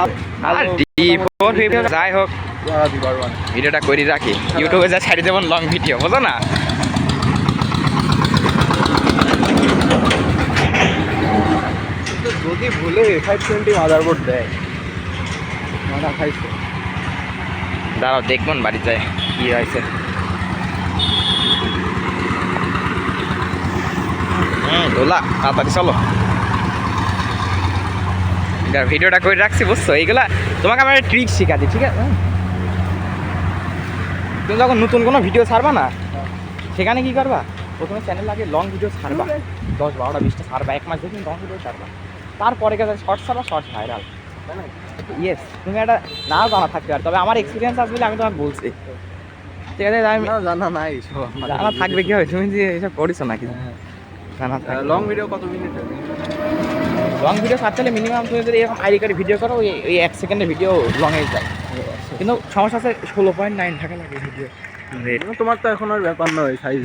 আর যাই হোক। ভিডিওটা করে রাখি। ইউটিউবে যা ছাড়ি দেবেন লং ভিডিও বুঝো না? যদি ভুলে ফাইভ টোয়েন্টি মাদারবোর্ড দেয় মাথা খাইছে। দাঁড়াও দেখবেন বাড়ি যায় কি হয়েছে। দোলা তাড়াতাড়ি চলো। ভিডিওটা করে রাখছি বুঝছ? এইগুলা তোমাকে আমি ট্রিক শেখাচ্ছি ঠিক আছে? তুমি যখন নতুন কোনো ভিডিও ছাড়বা না সেখানে কি করবা? প্রথমে চ্যানেল আগে লং ভিডিও ছাড়বা। দশ বারোটা বিশটা ছাড়বা এক মাস দেখুন লং ভিডিও ছাড়বা। তারপরে গেছে শর্টস ছাড়বা শর্টস ভাইরাল ইয়েস তুমি একটা না জানা থাকতে পারে তবে আমার এক্সপিরিয়েন্স আসবে বলে আমি তোমাকে বলছি। ঠিক আছে আমি জানা নাই জানা থাকবে কি হবে তুমি যে এসব করিস নাকি? জানা থাকবে। লং ভিডিও কত মিনিট লং ভিডিও ছাড়তে মিনিমাম তুমি যদি এরকম আইডি কার্ডে ভিডিও করো, ওই এক সেকেন্ডের ভিডিও লং এ যায়। কিন্তু সমস্যা আছে ষোলো পয়েন্ট নাইন থাকা লাগে ভিডিও তোমার তো এখন আর ব্যাপার নয় সাইজ